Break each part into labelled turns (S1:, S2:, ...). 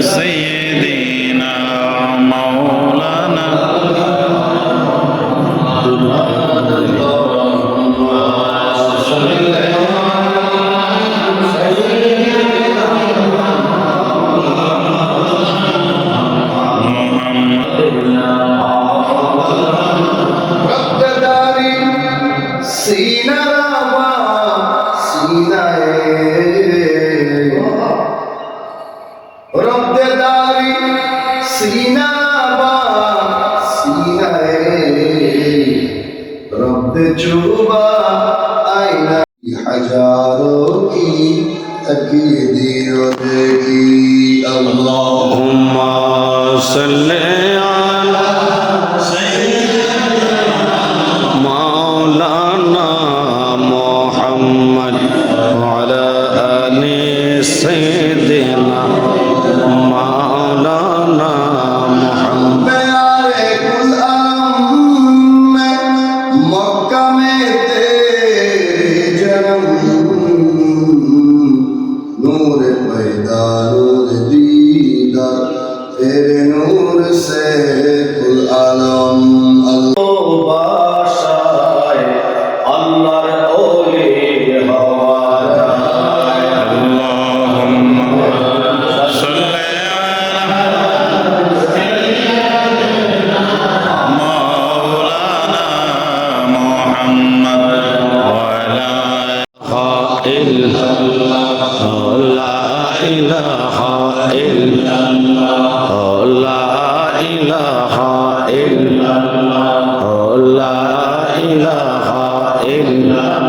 S1: سيد শোভা আয়না হাজারো কি তাকিয়ে দিও দেখি
S2: আল্লাহুম্মা সাল্লি
S1: কুল আলম।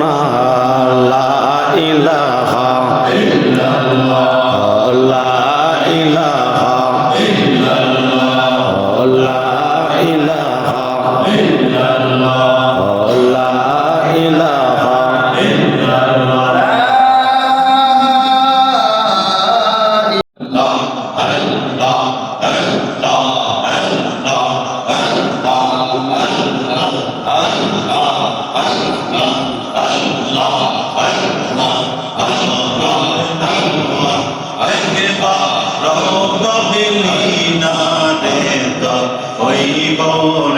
S2: না লা ইলাহা ইল্লাল্লাহ। জীবন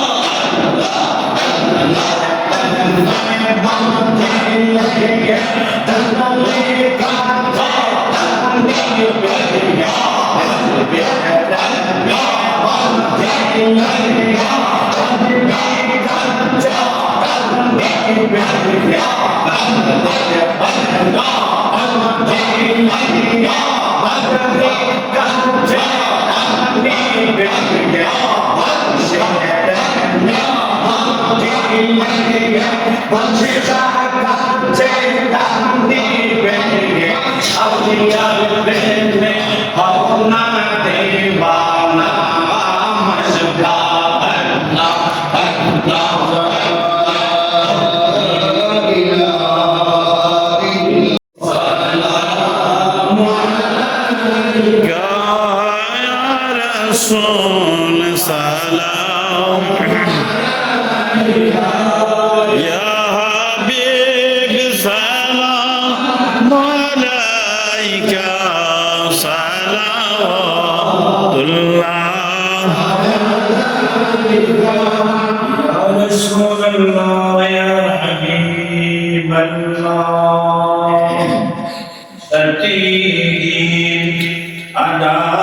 S2: Yeah. How
S3: can you have been there? How can I be by now? Adati Adati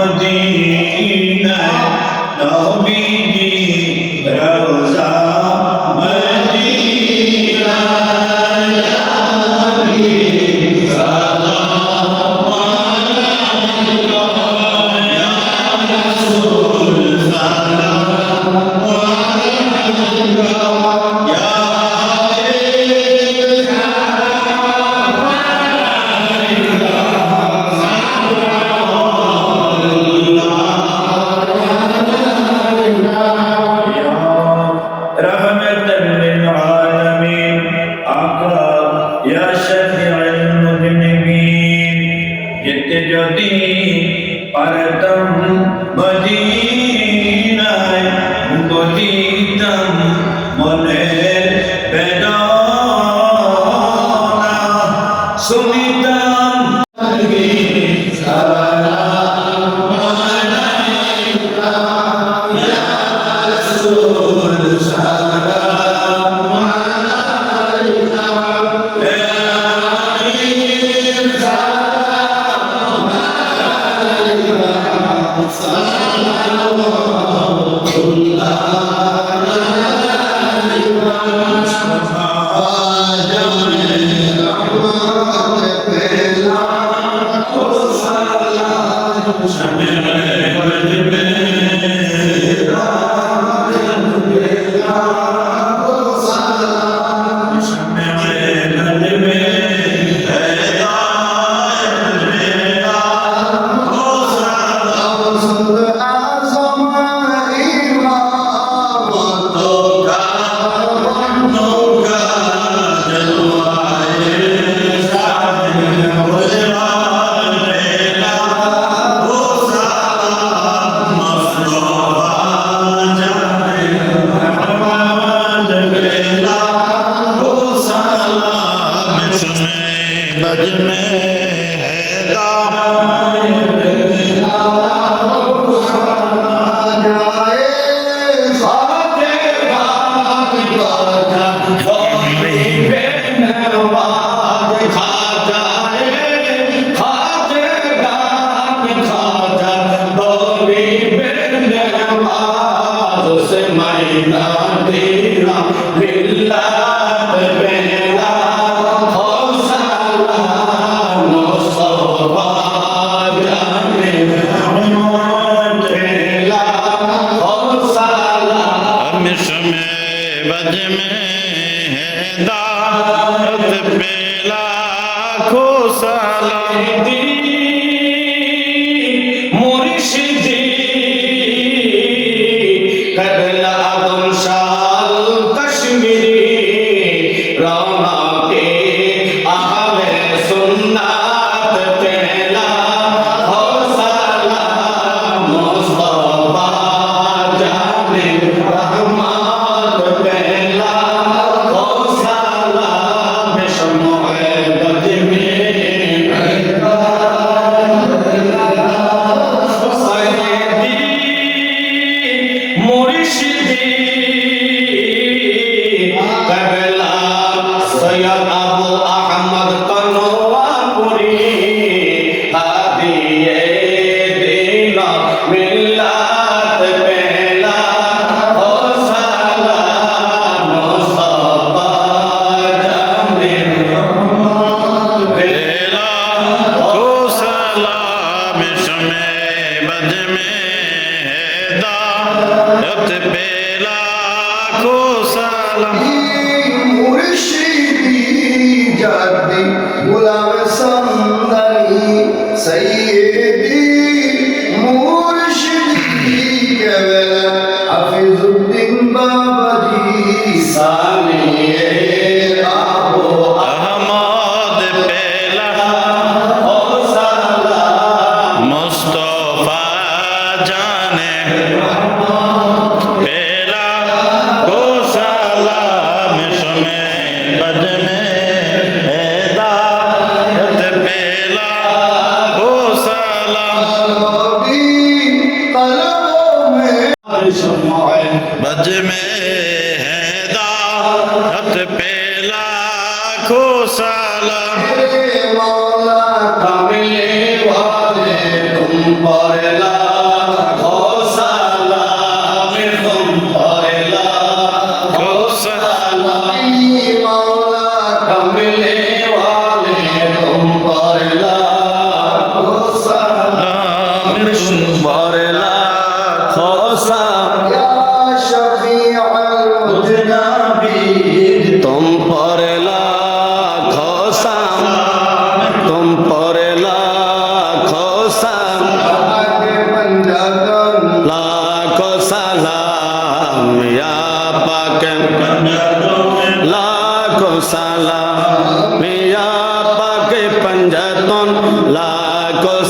S3: মদিনায় নবীজি
S2: Yeah.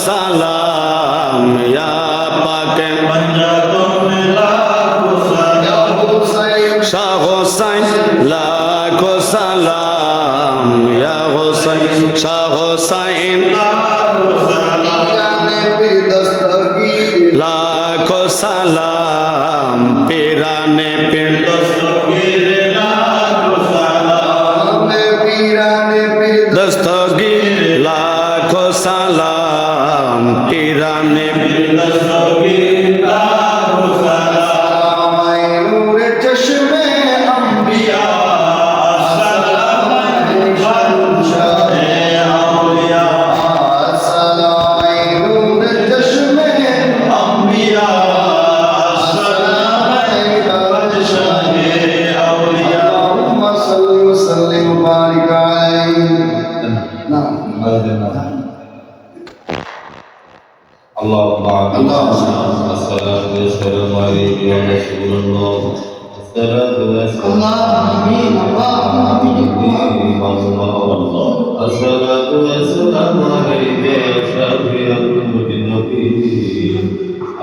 S4: সালাম, ইয়া পাকে। শাহ হোসাইন, লাখো সালাম, ইয়া হোসাইন, শাহ হোসাইন। লাখো সালাম,
S1: পিরানে
S2: পির দস্তগি
S4: লাখো সালাম।
S1: কিরানে
S5: নূরে
S1: চশমে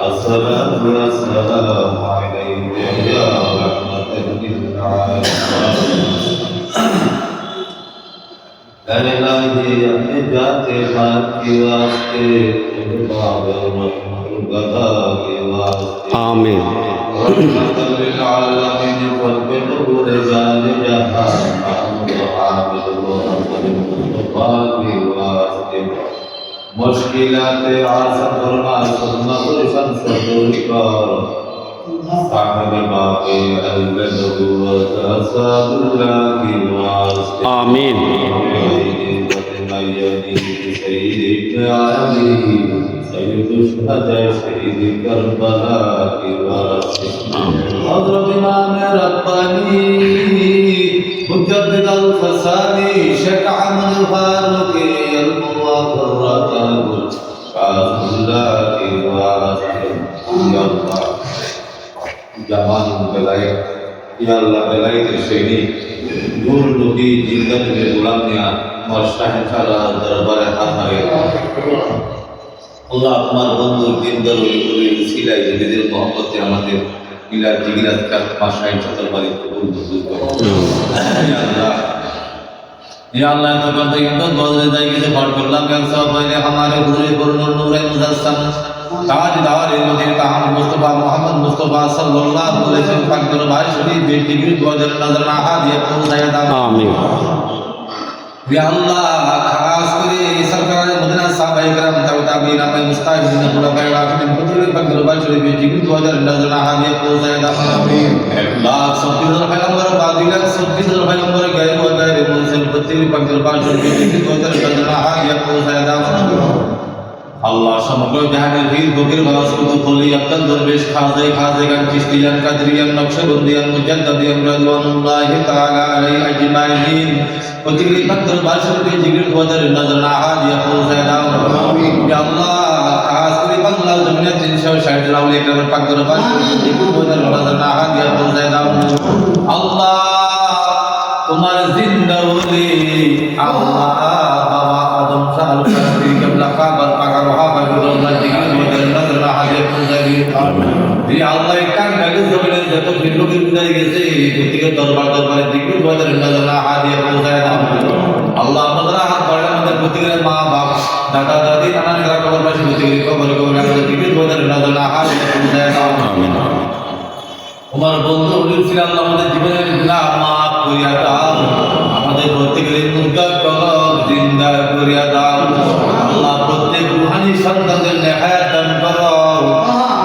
S5: السلام السلام عليك يا مشکلات عرض فرما سنت رسن صدور کار صاحب باقی البدو و تصاب اللہ کی واسطہ آمین سيد ابن
S4: علي
S5: سيد الشهداء سيد كربلاء واسطة حضرت امام رباني مجدد الفساني شيخ عمرو فاروقي জামান বেলায় ইয়া আল্লাহ বেলায়েতের সৈনিক নূর নবী জিন্দা নবীর গোলাম নিয়া আমার সারা দরবারে হাত লাগে আল্লাহ আপনার বন্ধু দিনদার ওই সিলাই নিজেদের মহব্বতে আমাদের মিলাদ জিগিরাত কাল মাসায় চতর কবুল মঞ্জুর করো। আল্লাহ یا اللہ تو بندے کو بول دے کہ سے پڑھ کر اللہ کا صاحب پہلے ہمارے حضور پر نور نور مجسم تاج دار مدینہ ہم مصطفی محمد مصطفی صلی اللہ علیہ وسلم
S3: پاک
S5: دربار شریف بے ڈگری دو جل نظر نہ ہا دیا تو زیادہ آمین یا اللہ خاص کرے سرکار مدینہ صاحب کرام تو تابعین میں مستعد ہیں پورا کا آخر حضور پاک دربار شریف بے ڈگری دو جل نظر نہ ہا دیا تو زیادہ آمین لاکھ سب پیغمبر بادیگر سب پیغمبر غیر و غیر আল্লাহ সমগ্র জাহানের বীর ফকির বাবাসকুত ফলি আব্দাল দরবেশ খাজে খাজে গান চিস্তিয়ান কাদরিয়ান নকশবন্দিয়ান মুজাদ্দাদিয়ান রাদওয়ানুল্লাহি তাআলা আলাইহি আজমাইন। প্রতিটি পাত্র বাসরকে জিগির ওয়াদার নজর না হাদিয়া পৌঁছায় আমিন আল্লাহ খাস বাংলা জমিনে 360 লাউলি একবার পাক দরবার জিগির ওয়াদার নজর না হাদিয়া পৌঁছায় আল্লাহ তোমার জিন্দা ওলি আল্লাহ বাবা আদম শাহ আল-কাসরি কেবলা কাবার পাকা রহাবা গুরুল্লাহ মধ্যে নজর হাজির পুজারি। এই আল্লাহ কান কাগে জমিনে যত ফিরলোকের বিদায় গেছে প্রত্যেকের দরবার দরবারে তোমার বন্ধু বলেছিল আমাদের জীবনের গুনাহ মাফ করিয়া দাও। আমাদের প্রত্যেকের মুর্গা কলব জিন্দা করিয়া দাও। আল্লাহ প্রত্যেক রুহানি সন্তানদের নেহায়াত দান করো।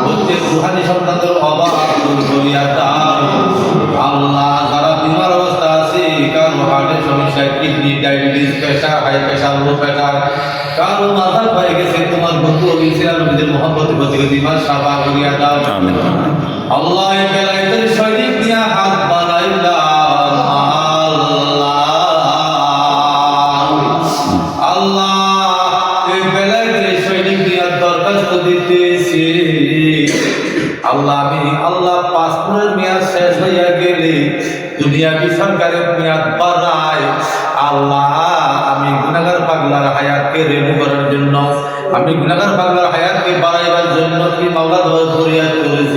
S5: প্রত্যেক রুহানি সন্তানদের অভাব দূর করিয়া দাও। আল্লাহ যারা বিমার অবস্থা আছে, কারও হার্টের সমস্যা kidney diabetes pressure high pressure low pressure কারও মাথা হয়ে গেছে, তোমার বন্ধু বলেছিল নবীদের মহব্বতের প্রত্যেক দিমার সাফা করিয়া দাও। আল্লাহ বেলায়েতের সৈনিক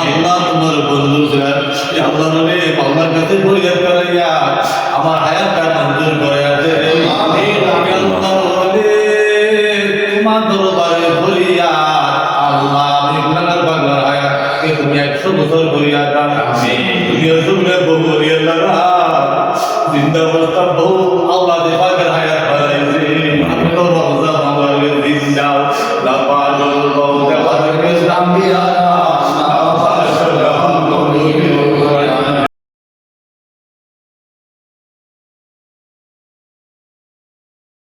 S5: আল্লাহ তোমার বন্ধু স্যার আল্লাহ রে আল্লাহর কাছে ফরিয়াদ করাইয়া আমার হায়াতটা